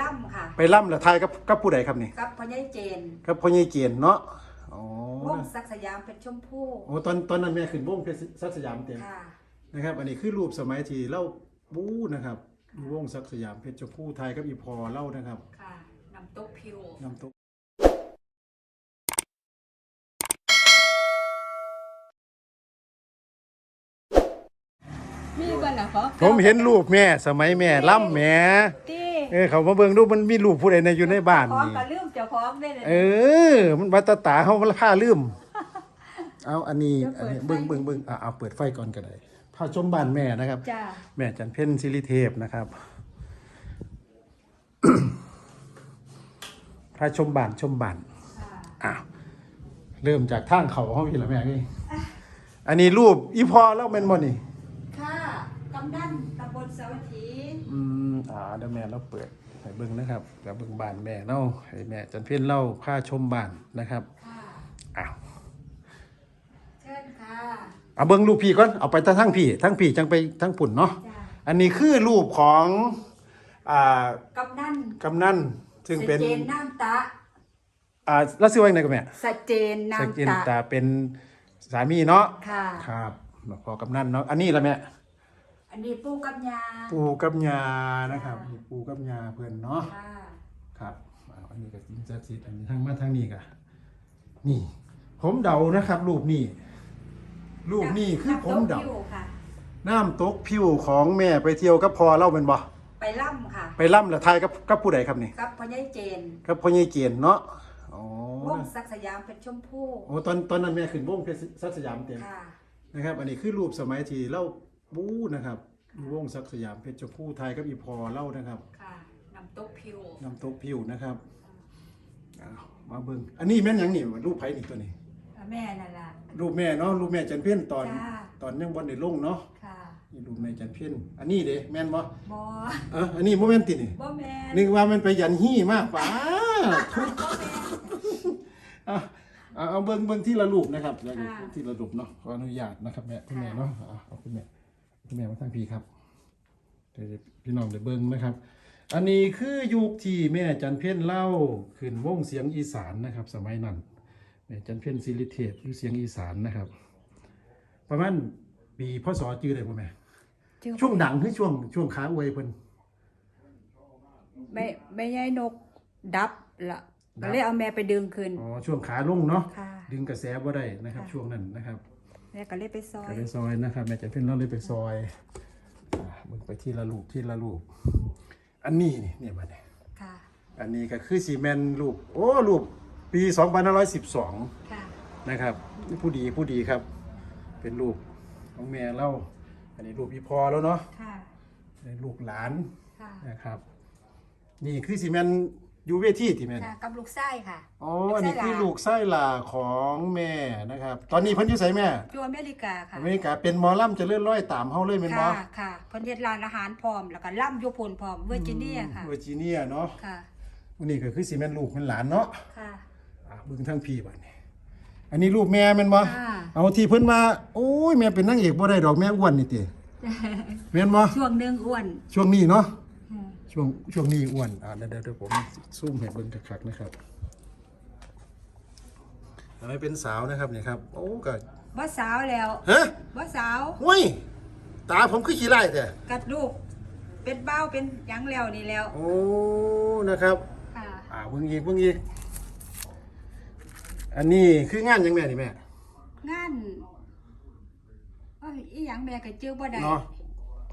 ล่ำค่ะ ไปล่ำแล้วทายกับกับผู้ใดครับนี่กับพญายเจนกับพ่อใหญ่เกียนเนาะอ๋อวงศักดิ์สยามเป็นชมพู่โอ้ตอนตอนนั้นแม่ขึ้นวงเพชรศักดิ์สยามเต็มค่ะ นะครับ อันนี้คือรูปสมัยที่เล่าบู๊นะครับวงศักดิ์สยามเพชรชมพูไทยกับอีพอเล่านะครับค่ะน้ำตกพิวน้ำตกมีบ้านละขอผมเห็นรูปแม่สมัยแม่ล่ำแม่ ที่ เออเขามาเบิ่งดูมันมีรูปผู้ใดในอยู่ในบ้านพร้อมนี่กับลืมเจ้าของได้เลยเออ มันวัตตาเขามันผ้าลืม เอาอันนี้อันนี้เบิ่งเบิ่งเบิ่งอะเอาเปิดไฟก่อนก็ได้ผ้าชมบ้านแม่นะครับ จ้าแม่จันเพ็ญสิริเทพนะครับพระชมบานชมบานอ้าวเริ่มจากทางเขาห้องพี่ละแม่นี่ อันนี้รูปอีพอแล้วเป็นบ่นี่ค่ะ กำนันตำบลสาวัตถีอืมอ่าเดี๋ยวแม่เราเปิดให้เบิ่งนะครับกับเบิ่งบ้านแม่เนาะให้แม่จันเพ็ญเล่าพาชมบ้านนะครับค่ะ อ้าวเชิญค่ะเอาเบิ่งรูปพี่ก่อนเอาไปทั้งพี่ทั้งพี่จังไปทั้งปุ่นเนาะจ้าอันนี้คือรูปของอ่ากำนันกำนันซึ่งเป็นสเจนน้ำตาอ่าแล้วซื้อไว้ไหนกันแม่สเจนสกินน้ำตาตาเป็นสามีเนาะค่ะ ครับพอกำนันเนาะอันนี้ละแม่ อันนี้ปูกับยาปูกับยานะครับนี่ปูกับยาเพื่อนเนาะค่ะ ครับเอาอันนี้ก็จินจัดสิอันนี้ทางมาทางนี้ก็นี่ ผมเดานะครับ รูปนี้รูปนี้คือผมเดา น้ำตกพิวค่ะ น้ำตกผิวของแม่ไปเที่ยวกับพอเล่าเป็นบ่ไปล่ำค่ะ ไปล่ำแล้วทายกับกับผู้ใดครับนี่กับพญายเจนกับพ่อใหญ่เกียนเนาะอ๋อวงศักดิ์สยามเป็นชมพู่โอ้ตอนตอนนั้นแม่ขึ้นวงเพชรศักดิ์สยามเต็มค่ะ นะครับ อันนี้คือรูปสมัยที่เล่า บู๊นะครับวงศักดิ์สยามเพชรชมพูไทยกับอีพอเล่านะครับค่ะน้ำตกพิว น้ำตกผิวนะครับอ้าวมาเบิ่งอันนี้แม่นหยังนี่รูปไผนี่ตัวนี้ แม่นั่นล่ะ รูปแม่เนาะรูปแม่จันเพี้ยนตอน จ้า ตอนยังบ่ได้ลงเนาะค่ะนี่รูปแม่จันเพี้ยนอันนี้เด้แม่นบ่บอเอออันนี้บ่แม่นตินี่บอแม่นนึกว่ามันไปยันฮี่มากป้าทุก บอแม่นอะเอาเอาเบิ่งเบิ่งที่ละรูปนะครับแล้วค่ะ ที่ละรูปเนาะขออนุญาตนะครับแม่คุณแม่เนาะอะเอาคุณแม่ คุณแม่มาทางพี่ครับเดี๋ยวพี่น้องเดี๋ยวเบิ่งนะครับ อันนี้คือยุคที่แม่จันเพี้ยนเล่าขึ้นวงเสียงอีสานนะครับ สมัยนั้นแม่จันเพี้ยนซิลิเทปหรือเสียงอีสานนะครับ ประมาณปีพศจื้อได้บ่แม่ชื่อช่วงดังคือช่วงช่วงขาอวยเพิ่นไม่ไม่ใช่นกดับละดัก็บเลยเอาแม่ไปดึงคืนอ๋อช่วงขาลงเนาะค่ะดึงกระแสบ่ได้นะครับค่ะช่วงนั้นนะครับ แม่ก็เลยไปซอยก็เลยซอยนะครับแม่จันเพ็ญเราเลยไปซอยอ่ามึงไปที่ละลูกที่ละลูก อันนี้นี่เนี่ยมาเนี่ยค่ะ อันนี้ก็คือซีเมนต์ลูกโอ้ลูกปี2512 ค่ะ นะครับนี่ผู้ดีผู้ดีครับ เป็นลูกของแม่เล่าอันนี้ลูกพี่พอแล้วเนาะค่ะอันนี้ลูกหลานค่ะ นะครับ นี่คือซีเมนต์ อยู่เวทีที่แม่นค่ะกับลูกไส้ค่ะอ๋ออันนี้ลูกไส้หลาคือลูกไส้หลาของแม่นะครับ ตอนนี้เพิ่นอยู่ไสแม่อยู่อเมริกาค่ะอเมริกาเป็นหมอลำเจะเลื่อนร้อยตามเฮาเลยแม่นบ่ค่ะค่ะเพิ่นเฮ็ดร้านอาหารพร้อมแล้วก็ล่ำอยุพลพร้อมเวอร์จิเนียค่ะเวอร์จิเนียเนาะค่ะวันนี้ก็คือสิแม่นลูกเป็นหลานเนาะค่ะอะเบิ่งทั้งพี่บัดนี้ อันนี้ลูกแม่แม่นบ่ค่ะเอาที่เพิ่นว่าโอ้ยแม่เป็นนางเอกบ่ได้ดอกแม่อ้วนนี่ติแม่นบ่ช่วงหนึงอ้วน ช่วงนี้เนาะอืม ช่วงช่วงนี้อ้วนอ่าเดี๋ยวเดี๋ยวผมซูมให้เบิ่งคักๆนะครับอันนี้เป็นสาวนะครับนี่ครับโอ้ก็บ่สาวแล้วฮะบ่สาวโอ้ยตาผมคือขี้ไล่แต่กัดลูก เป็นเบ้าเป็นหยังแล้วนี่แล้วโอ้นะครับ ค่ะอ่าเบิ่งอีกเบิ่งอีกอันนี้คืองานหยังแม่นี่แม่งานเอ้ยอีหยังแม่ก็จื้อบ่ได้เนาะ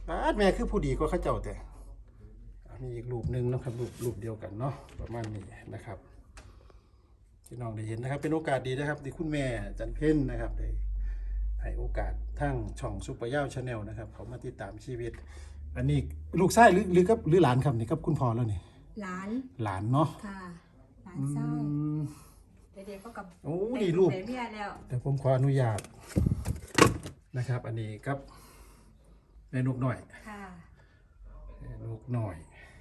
ป้าดแม่คือผู้ดีก็เข้าเจ้าแต่อะ มีอีกรูปหนึ่งนะครับรูปรูปเดียวกันเนาะประมาณนี้นะครับที่น้องได้เห็นนะครับ เป็นโอกาสดีนะครับที่คุณแม่จันเพ็ญนะครับได้ให้โอกาสทั้งช่องซุปเปอร์ย่าชาแนลนะครับ เขามาติดตามชีวิต อันนี้ลูกชายหรือหรือกับหรือหลานครับนี่กับคุณพ่อแล้วนี่หลานหลานเนาะค่ะหลานอืเศร้ามเด็กๆก็กับโอ้ดีรูปเมียแล้วแต่ผมขออนุญาตนะครับ อันนี้ครับแม่นกหน่อยค่ะแม่นกหน่อย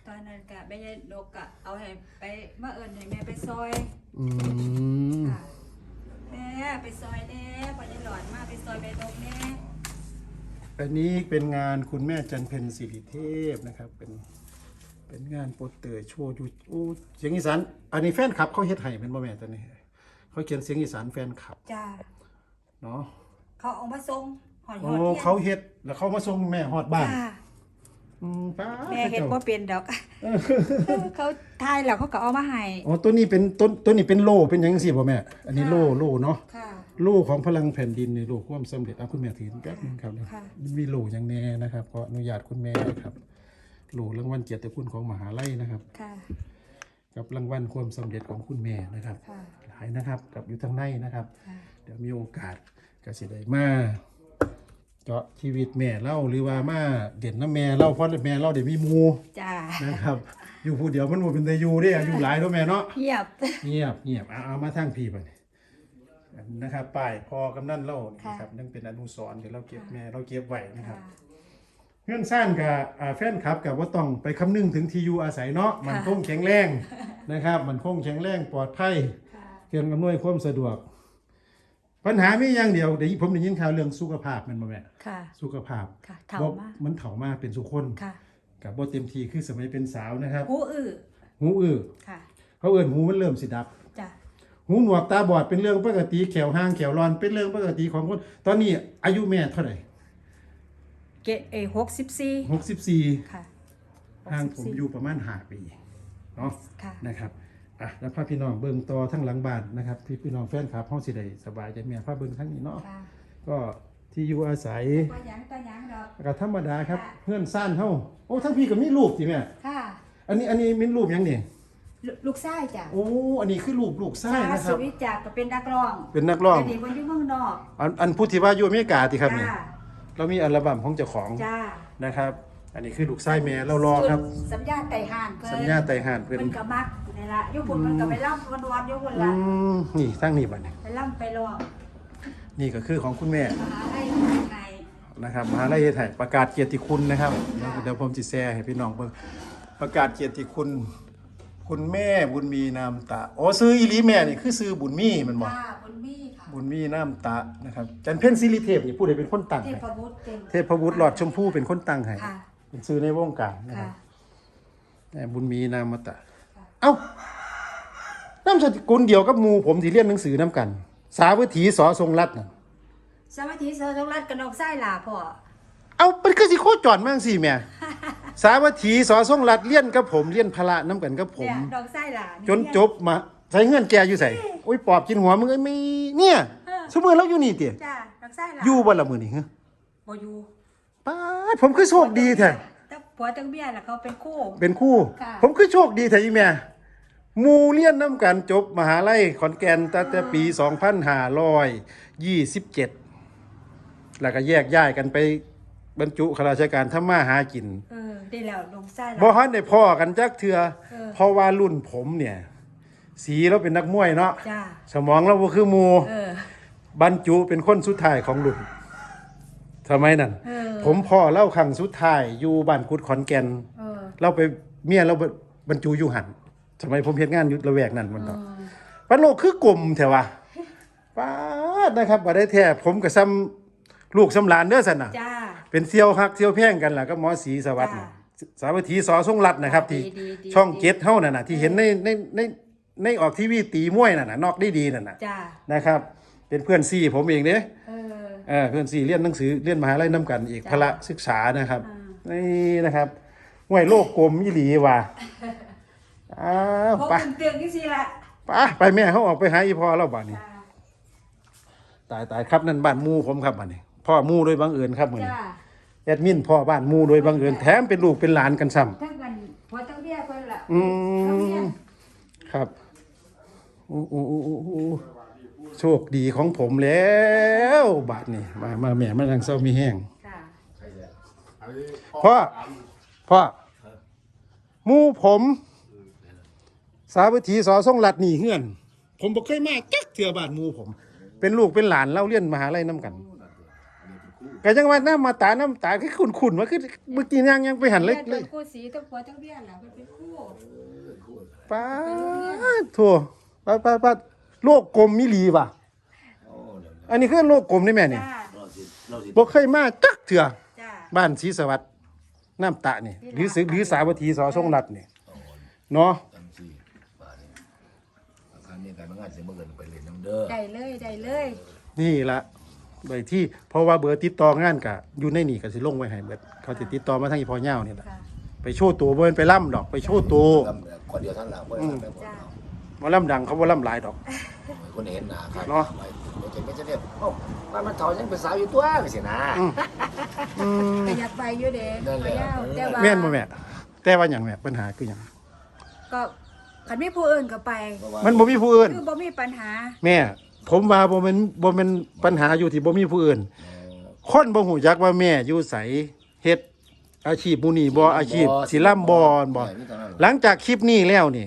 ตอนนั้นกะแม่ยายนกกะเอาให้ไปมาเอิญให้แม่ไปซอยอืมค่ะแม่ไปซอยแน่พอได้หลอดมาไปซอยแม่นกแน่อันนี้เป็นงานคุณแม่จันเพ็ญสิริเทพนะครับ เป็นเป็นงานโปสเตอร์โชว์อยู่โอ้เสียงอีสานอันนี้แฟนคลับเขาเฮ็ดให้เป็นบ่แม่นตัวนี้ เขาเขียนเสียงอีสานแฟนคลับจ้าเนาะเขาเอามาส่งหอยหโอ้อดทียนเขาเฮ็ดแล้วเขามาส่งแม่ฮอดบ้าน จ้า อืมป้าแม่เฮ็ดจ้าบ่เป็นดอก เขาทายแล้วเขาก็เอามาให้ อ๋อตัวนี้เป็นต้นตัวนี้เป็นโล่เป็นหยังสิบ่แม่ อันนี้โล่โล่เนาะ ค่ะ โล่ของพลังแผ่นดินในโล่ความสำเร็จอะคุณแม่ถือแป๊บนึงครับค่ะ มันมีโล่อย่างแน่นะครับขออนุญาตคุณแม่นะครับ โล่รางวัลเกียรติคุณของมหาลัยนะครับ ค่ะ กับรางวัลความสำเร็จของคุณแม่นะครับ ค่ะ หลายนะครับกับอยู่ทางในนะครับ ค่ะ เดี๋ยวมีโอกาสก็สิได้มา เจาะชีวิตแม่เล่าหรือว่ามาเด่นน้ำแม่เล่าเพราะแม่เล่าเดี๋ยวมีหมูจ้านะครับ อยู่ผู้เดียวมันบ่เป็นแต่อยู่เด้อายุหลายแล้วแม่เนาะเงียบ เงียบเงียบเอาเอามาทางพี่ไปนะครับป้ายพอกำนันเล่านี่ค่ะครับนั่นเป็นอนุสรณ์เดี๋ยวเราเก็บแม่เราเก็บไว้นะครับค่ะเงื่อนสั้นกับอ่าแฟนคลับกับว่าต้องไปคำนึงถึงที่อยู่อาศัยเนาะมันคงแข็งแรงนะครับ มันคงแข็งแรงปลอดภัยค่ะเครื่องอำนวยความสะดวก ปัญหามีอย่างเดียวเดี๋ยวผมได้ยินข่าวเรื่องสุขภาพแมันบ่แม่ค่ะ สุขภาพค่ะเฒ่าบ่มากมันเฒ่ามากเป็นสุคนค่ะกับบ่เต็มที่คือสมัยเป็นสาวนะครับ หูอื้อหูอื้อค่ะ เขาเอิ้นหูมันเริ่มสิดับ จ้าหูหนวกตาบอดเป็นเรื่องปกติแขวห้างแขวรอนเป็นเรื่องปกติของคน ตอนนี้อายุแม่เท่าไหร่เกะเอหกสิบสี่64ค่ะห่างผมอยู่ประมาณ5ปีเนาะค่ะ นะครับ อะแล้วพาพี่น้องเบิ่งต่อทั้งหลังบ้านนะครับ ที่พี่น้องแฟนคลับเฮาสิได้สบายใจแม่พาเบิ่งทั้งนี้เนาะค่ะก็ที่อยู่อาศัยก็ยังก็ยังดอกก็ธรรมดาครับเพื่อนซ่านเฮาโอ้ทั้งพี่ก็มีรูปสิแม่ค่ะ อันนี้อันนี้มีรูปหยังนี่ลูลูกชายจ้ะโอ้อันนี้คือรูปลูกชายชานะคสุรับ วิจักรก็เป็นนักร้องเป็นนักร้อง แต่นี่คนอยู่เมืองนอกอันอันผู้ที่ว่าอยู่อเมริกาติครับนี่จ้าเรามีอัลบั้มของเจ้าของจ้านะครับ อันนี้คือลูกชายแม่เรารอครับ สัญญาไต่ห่านเพิ่นสัญญาไต่ห่านเพิ่น เพิ่นก็มัก นี่ล่ะอยู่พุ่นเพิ่นก็ไปล่ำวันวันๆอยู่พุ่นอืล่ะมนี่ทั้งนี้บัดนี้ไปล่ำไปร้องนี่ก็คือของคุณแม่มหาลัยไงนะครับมหาลัยไทยประกาศเกียรติคุณนะครับเดี๋ยวผมจะแชร์ให้พี่น้องเบิ่งประกาศเกียรติคุณ คุณแม่บุญมีนามตะอ๋อซื้ออีหลีแม่นี่คือซื้อบุญมีแมันบ่ค่ะบุญมีค่ะบุญมีนามตะนะครับจันเพ็ญศิริเทพนี่ผู้ใดเป็นคนตั้งเทให้พบุตรเต็ม เทพบุตรหลอดชมพู่เป็นคนตั้งให้ค่ะ เป็นซื้อในวงการนะคค่ะรับแม่บุญมีนามตะ เอ้าน้ำสกุลเดียวกับหมูผมที่เรียนหนังสือน้ำกัน สาวิถีสอทรงรัตน์น่ะสมาธิเสริมรัฐกนกไส้ลาพ่อเอาเป็นคือสิโคจรมากสิแม่ สาวัตถีสอทรงรัตน์เรียนกับผมเรียนพละน้ำกันกับผม เนี่ยดอกไส้ลาจนจบมาใส่เงื่อนแกอยู่ใส่โอ้ยปอบกินหัวมึงไอ้ไม่เนี่ยสมมือเราอยู่นี่เตี๋ยจ้าดอกไส้ลาอยู่บ่ละมือนี่ฮะบ่อยู่ป้าดผมคือโชคดีแท้แต่ผัวจังเบี้ยล่ะเขาเป็นคู่ เป็นคู่ ค่ะ ผมคือโชคดีแท้อีแม่ห มูเรียนน้ำกันจบมหาลัยขอนแก่นตั้งแต่ปี 2527 แล้วก็แยกย้ายกันไปบรรจุข้าราชการทำมาหากินเออได้แล้วดอกไส้ลาบ่ฮันได้พ่อกันจักเทือเออเพราะว่ารุ่นผมเนี่ย สีเราเป็นนักมวยเนาะจ้าสมองเราบ่คือหมู่เออบรรจุเป็นคนสุดท้ายของรุ่นทำไมนั่น เออผมพ่อเล่าครั้งสุดท้ายอยู่บ้านกุดขอนแก่น เออเราไปเมียเราบรรจุอยู่หัน สมัยผมเฮ็ดงานอยู่ละแวกนั้นมันเอเนาะอปันโลกคือกลมแถวะป้าดนะครับบ่ได้แท้ผมก็ซ้ำลูกซ้ำหลานเด้อซั่นน่ะ จ้า เป็นเซียวฮักเซียวแพงกันล่ะก็หมอสีสวัสดิ์จ้าน่ะสาวัตถีสอทรงรัตน์นะครับ ที่ดีดีดี ช่องเจ็ดเท่านั่นน่ะ ที่เห็นในในในในออกทีวีตีมวยนั่นน่ะนอกได้ดีนั่นน่ะจ้า นะครับ เป็นเพื่อนซีผมเองเด้เออ เออเพื่อนซีเรียนหนังสือเรียนมหาลัยน้ำกันอีกจ้าพละศึกษานะครับอ่านี่นะครับมวยโลกกลมอีหลีว่ะ อ้าวพบไปเตือนที่สิละไปไปแม่เขาออกไปหาอีพ่อแล้วบ้านนี้จ้าตายตายครับนั่นบ้านหมูผมครับบ้านนี้ พ่อหมูโดยบังเอิญครับมื้อนี้จ้าแอดมินพ่อบ้านหมูโดยบังเอิญแถมเป็นลูกเป็นหลานกันซ้ำทั้งกันผัวจังเบี้ยเพิ่นล่ะอืเขาเรียมนครับอู้อู้อู้อู้อู้โชคดีของผมแล้วบาทนี่มามาแม่มาทางเศร้ามีแห้งค่ะพ่อพ่อหมูผม สาวิถีสอทรงรัดหนีเฮือน ผมบอกเคยมาจักเถื่อบาทหมูผม เป็นลูกเป็นหลานเล่าเรียนมหาลัยน้ำกันก็ยังว่าน้ำมาตาน้ำตาคือขุนขุนๆว่าคือเมื่อกี้ยังยังไปหันเลยเรีเลยนคู่สีกับผัวจังเบี้ยล่ะเพิ่นเป็นคู่ป้าดโถั่วป้าดป้าดป้าดโลกกลมมิลีว่ะอันนี้คือโลกกลมนี่แม่เนี่ยจ้าเราสิเราสิบอกเคยมาจักเถื่อจ้าบ้านศรีสวัสดิ์น้ำตะนี่หรือสึกหรือสาวัตถีสอทรงรัตน์นี่เนาะ จังซี่บาดนี้อาคานี้การงานสิบ่เงินไปเล่นน้ำเด้อได้เลยได้เลยนี่ละโดยที่เพราะว่าเบอร์ติดต่องานกะอยู่ในนี่ก็สิลงไว้ให้เบิดเขาสิติดต่อมาทางอีพอเหี่ยวนี่แหละค่ะไปโชว์ตัวบ่แม่นไปล่ำดอกไปโชว์ตัวลำคนเดียวท่านหละบ่ได้ทำแบบจ้าบ่ล่ำดังเขาบ่ล่ำหลายดอก คนเห็นหน้าครับเนาะไปบ่จะไม่จะเรียกเอ้าบ้านมันเฒ่ายังเป็นสาวอยู่ตัวจังซี่นะ อืมก็อยากไปอยู่เด้นั่นแหละไปยาวแต่ว่าแม่นบ่แม่แต่ว่าหยังแม่ปัญหาคือหยังก็ คันมีผู้อื่นก็ไปเพราะว่ามันบ่มีผู้อื่น คือบ่มีปัญหา แม่ ผมว่าบ่แม่นบ่แม่นปัญหาอยู่ที่บ่มีผู้อื่น คนบ่ฮู้จักว่าแม่อยู่ไสเฮ็ดอาชีพหมู่นี้บ่อาชีพศิลป์บ่บ่แม่มีเท่านั้นหลังจากคลิปนี้แล้วนี่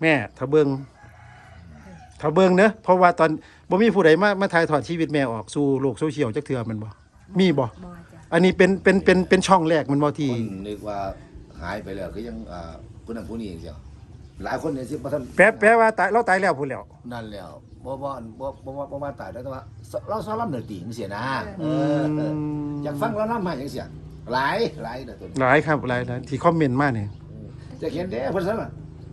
แม่ถ้าเบิ่งถ้าเบิ่งเนอะเพราะว่าตอนบ่มีผู้ใดมามาถ่ายทอดชีวิตแม่ออกสู่โลกโซเชียลจักเทื่อแมันบ่มีบ่บ่จ้ะอันนี้เป็นเป็นเป็นเป็นช่องแรกแมันบ่ที่คนนึกว่าหายไปแล้วคือยังอ่าผู้นั้นผู้นี้จังซี่ หลายคนเนี่ยสิบ่ทันแปลแปลว่าตายเราตายแล้วพูดแล้ว นั่นแล้วบ่บ่บ่บ่บ่บ่ว่าตายแล้วแต่ว่าเราซ้อมลำเดือดติจังซี่นะเออเอออยากฟังเราลำมาจังซี่หลายหลายเด้อตัวนี้หลายครับหลายหลายที่คอมเมนต์มานี่จะเขียนเด้เพิ่นซั่นล่ะ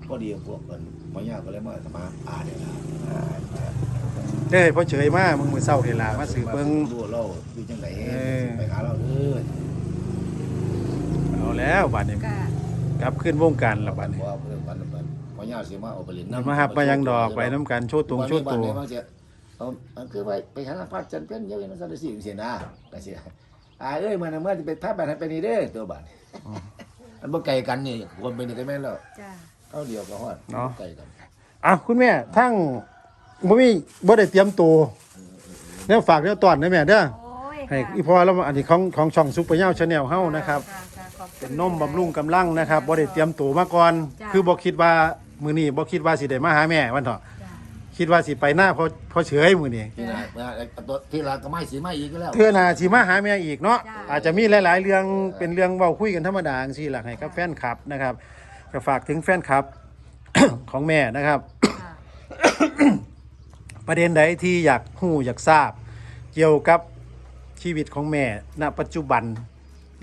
พอดีพวกเพิ่นบ่ยากก็เลยมาสมาอ่านเนี่ยนะอ่าเด้อพอเฉยมามึงมื้อเช้านี่ล่ะมาสืบเบิ่งดูเราอยู่จังได๋เออไปหาเราเด้อเอาแล้วบัดนี้ก็ กลับขึ้นวงการแล้วบัดนี้ว่าเพิ่นวันนั้นบ่ยากสิมาเอาไปเล่นมาน้ำหับมายังดอกไปน้ำกันโชว์ตรงโชว์ตัววันนี้มันจะเอาอันคือไปไปหาพระจันทร์เป็นเยอะมันซั่นสิจังซี่นะก็สิอ่าเอ้ยมันน่ะเมื่อสิไปพาไปให้ไปนี่เด้อตัวบัดอันบ่ไกลกันนี่คนเป็นนี่ก็แม่นแล้วจ้ะเอาเดียวก็ฮอดเนาะ ไกลกันอะคุณแม่ทั้งบ่มีบ่ได้เตรียมตัวเนี่ยฝากเรื่องตอนนะแม่เด้อโอ้ยให้ค่ะอีพอแล้วอันนี้ของของช่องซุปเปอร์เน่าชาแนลเฮานะครับค่ะค่ะขอบคุณ เป็นนมบำรุงกำลังนะครับบ่ได้เตรียมตัวมาก่อน จ้ะ คือบ่คิดว่ามื้อนี้บ่คิดว่าสิได้มาหาแม่วันเถาะจ้ะคิดว่าสิไปหน้าพอพอเฉยมื้อนี้ที่น่ะเมื่อตัวที่ลาก็ไม่สิมาอีกแล้ว เทื่อหน้าสิมาหาแม่อีกเนาะจ้ะ อาจจะมีหลาย ๆ เรื่องเป็นเรื่องเว้าคุยกันธรรมดาจังซี่ล่ะให้กับแฟนคลับนะครับก็ฝากถึงแฟนคลับ ของแม่นะครับ ค่ะ ประเด็นใดที่อยากหู้อยากทราบ เกี่ยวกับชีวิตของแม่ณปัจจุบัน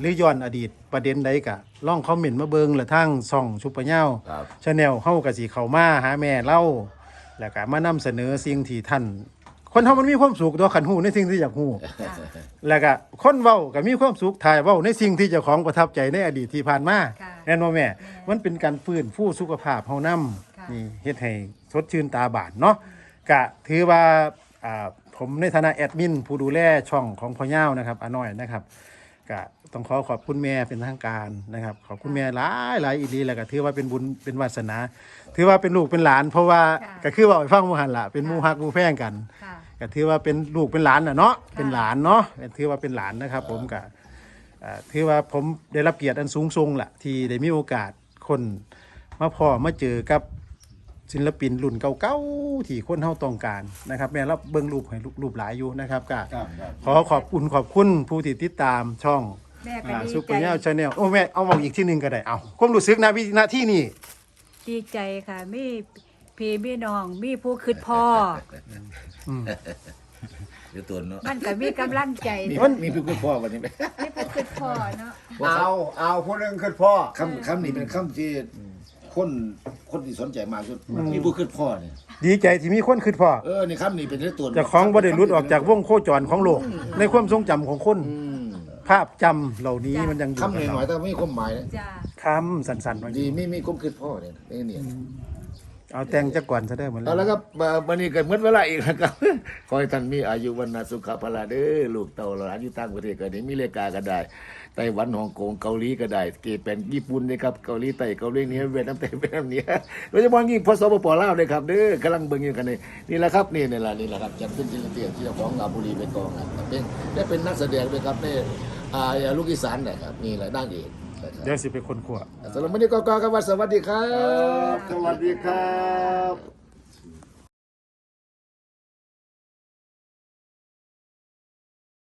หรือย้อนอดีตประเด็นใดกะล่องคอมเมนต์มาเบิงหรือทั้งส่องชุปเปอร์เน่าครับชาแนลเฮากะสิเข้ามาหาแม่เล่าแล้วก็มานำเสนอสิ่งที่ท่าน คนเฮามันมีความสุขตัวขันหูในสิ่งที่อยากหูค่ะแล้วก็คนเว้าก็มีความสุขถ่ายเว้าในสิ่งที่เจ้าของประทับใจในอดีตที่ผ่านมาค่ะแม่นบ่แม่แม่ มันเป็นการฟื้นฟูสุขภาพเฮานํค่ะนี่เฮ็ดให้สดชื่นตาบานเนาะก็ถือว่าอ่าผมในฐานะแอดมิน ผู้ดูแลช่องของพ่อเย้านะครับอาน้อยนะครับ ก็ต้องขอขอบคุณแม่เป็นทางการนะครับ ขอบคุณแม่หลายหลายอีหลีแล้วก็ถือว่าเป็นบุญเป็นวาสนา ถือว่าเป็นลูกเป็นหลาน เพราะว่าค่ะก็คือว่าไปฟังหมู่หันล่ะเป็นหมู่ฮักหมู่แพงกันค่ะก็ถือว่าเป็นลูกเป็นหลานน่ะเนาะเป็นหลานเนาะถือว่าเป็นหลานนะครับ ผมก็อ่าถือว่าผมได้รับเกียรติอันสูงส่งล่ะที่ได้มีโอกาสคนมาพอมาเจอกับ ศิลปินรุ่นเก่าๆที่คนเฮาต้องการนะครับ แม่รับเบิ่งรูปให้รูปหลายอยู่นะครับก็ครับครับขอขอบคุณขอบคุณผู้ที่ติดตามช่องแม่ก็ดีซูเปอใจร์เนลชาแนลโอ้แม่เอาบอกอีกที่หนึ่งก็ได้เอาความรู้สึกนะวินาทีนี้ดีใจค่ะ มีพี่มีน้อง มีผู้คิดพ่อ เดี๋ยวตัวเนาะมันก็มีกำลังใจมีมีมีพี่คุณพ่อวันนี้ไหมผู้คิดพ่อเนาะเอาเอาผู้หนึงคือพ่อคำคำนี้เป็นคำที่ คนคนที่สนใจมากสุดมีผู้ขึ้นพ่อเนี่ยดีใจที่มีคนคิดพอเออนี่คำนี้เป็นเรื่องตัวเจะของบ่ได้หลุดออกจากวงโคจรของโลก ในความทรงจำของคน อืมภาพจำเหล่านี้มันยังอยู่คำหน่อยๆแต่ไม่มีความหมายนะจ้า คำสั้นๆไว้ดีไม่มีความขึ้นพ่อเนี่ยนี่เนี่ย เอาแต่งจักก่อนซะได้เหมือนเอาแล้วครับมาวันนี้เกิดเมื่อเวลาอีกนะครับ ขอให้ท่านมีอายุวันนาสุขภาพเด้อลูกเต่าหลานอยู่ต่างประเทศก็ได้มีเลกาก็ได้ไต้หวันฮ่องกงเกาหลีก็ได้เกเป็นญี่ปุ่นนะครับเกาหลีใต้เกาหลีเหนือเวียดนามใต้เวียดนามเหนือโดยเฉพาะยิ่งพสปปลาวเลยครับเด้อกำลังเบิ่งอยู่กันนี่นี่แหละครับนี่นี่แหละนี่แหละครับจัดเป็นศิลปินที่เจ้าของลาบุรีเป็นกองครับเป็นได้เป็นนักแสดงด้วยครับนี่อ่าลูกอีสานนะครับนี่แหละนางเอก นะครับเดี๋ยวสิเป็นคนขว สำหรับวันนี้ก็กอกันว่าสวัสดีครัครับบสวัสดีครับ